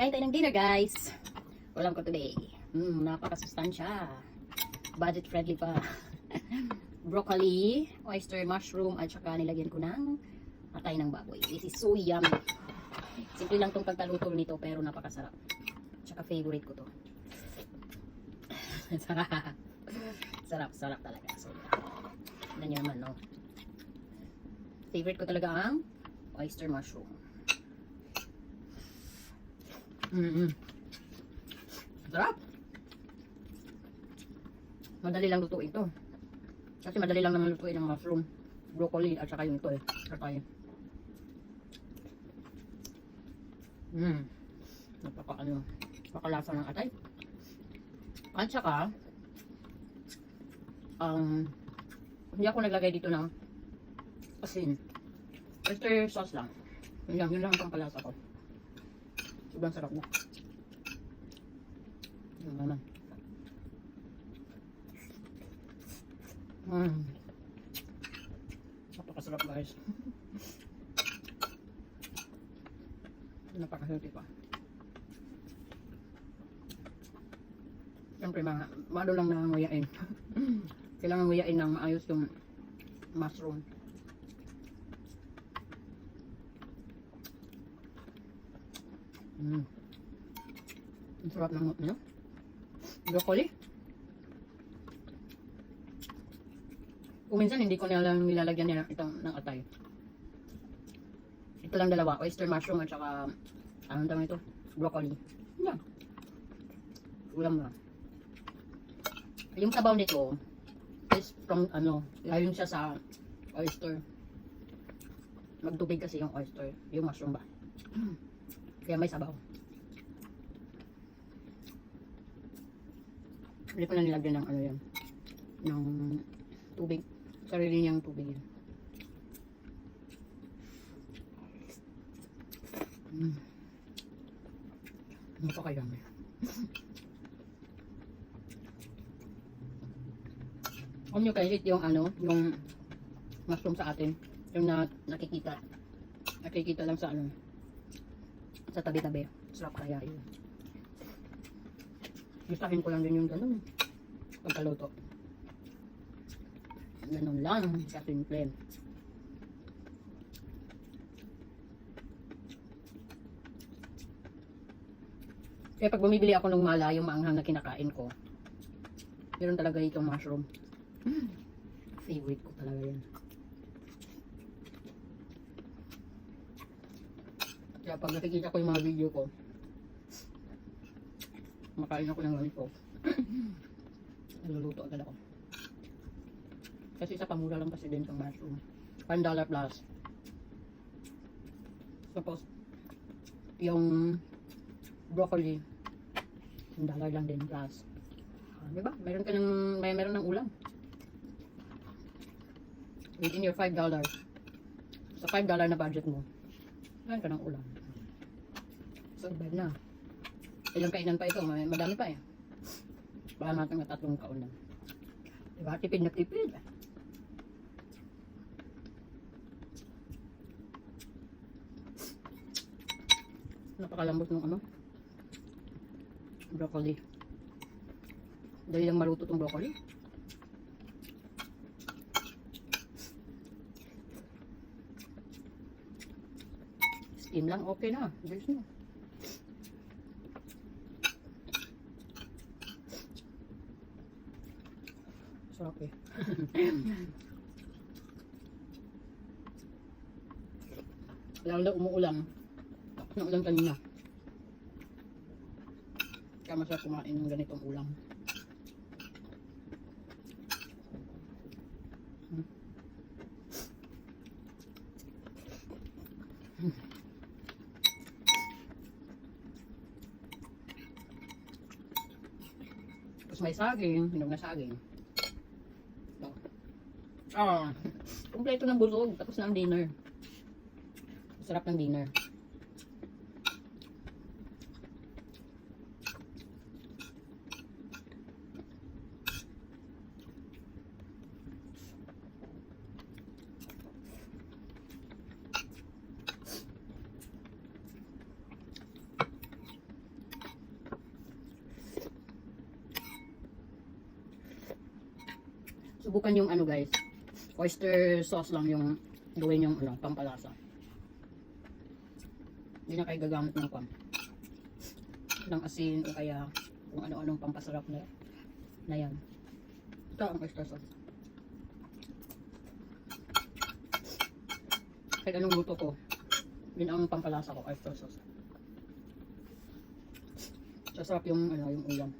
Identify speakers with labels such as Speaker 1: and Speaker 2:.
Speaker 1: Kain tayo ng dinner, guys. Ulam ko today. Mm, napakasustansya. Budget friendly pa. Broccoli, oyster mushroom, at saka nilagyan ko ng atay ng baboy. This is so yummy. Simple lang tong pagkaluto nito pero napakasarap. Tsaka favorite ko to. sarap. Sarap, sarap talaga. So, yan niyo naman, no? Favorite ko talaga ang oyster mushroom. Mm-mm. Sarap. Madali lang lutuin to. Kasi madali lang naman lutuin ang mushroom, broccoli, at saka yung ito eh. Atay. Mm. Napaka ano, napakalasa ng atay. At saka, um, hindi ako naglagay dito ng asin. Oyster sauce lang. Yun lang, yun lang ang pampalasa ko. Sobrang sarap na. Yun naman. Mm. Napakasarap guys. Napaka-healthy pa. Siyempre, mga, malo lang nanganguyain. Kailangan nguyain ng maayos yung mushroom. Mm. Ang sarap ng ano? Broccoli. Kung minsan hindi ko na lang nilalagyan niya itong ng atay. Ito lang dalawa, oyster mushroom at saka anong tawag ito? Broccoli. Yan. Ulam na. Yung sabaw nito is from ano, galing siya sa oyster. Magtubig kasi yung oyster, yung mushroom ba. Kaya may sabaw. Hindi ko na nilagyan ng ano yan. Ng tubig. Sarili niyang tubig yan. Mm. Napakayami. Huwag nyo kahit yung ano, yung mushroom sa atin. Yung na, nakikita. Nakikita lang sa ano, sa tabi-tabi. Sarap kaya yun. Gustahin ko lang din yung ganun. Pagkaluto. Ganun lang. Sa simple. Kaya pag bumibili ako ng mala, yung maanghang na kinakain ko, meron talaga itong mushroom. Mm. Favorite ko talaga yan. Kaya pag nakikita ko yung mga video ko, makain ako ng ganito. Naluluto agad ako. Kasi sa pamura lang kasi din itong mushroom. $1 dollar plus. Tapos, yung broccoli, $1 dollar lang din plus. Ah, di ba? Meron ka ng, may meron ng ulam. Within your $5. Sa $5 dollar na budget mo, meron ka ng ulam. Survive na. Ilang kainan pa ito, may- madami pa eh. Baka natin na tatlong kaunan. Diba? Tipid na tipid. Napakalambot ng ano? Broccoli. Dali lang maluto tong broccoli. Steam lang, okay na. There's no. Sarap eh. Lalo na umuulan. Tapos na ulan kanina. Kaya masarap kumain ng ganitong ulam. Hmm. May saging, hinog na saging. Oo. Oh, kompleto ng busog. Tapos na ang dinner. Sarap ng dinner. Subukan yung ano guys. Oyster sauce lang yung gawin yung ano, pampalasa. Hindi na kayo gagamit ng pam. Ng asin o kaya kung ano-anong pampasarap na na yan. Ito ang oyster sauce. Kahit anong luto ko, yun ang pampalasa ko, oyster sauce. Sasarap yung ano, yung ulam.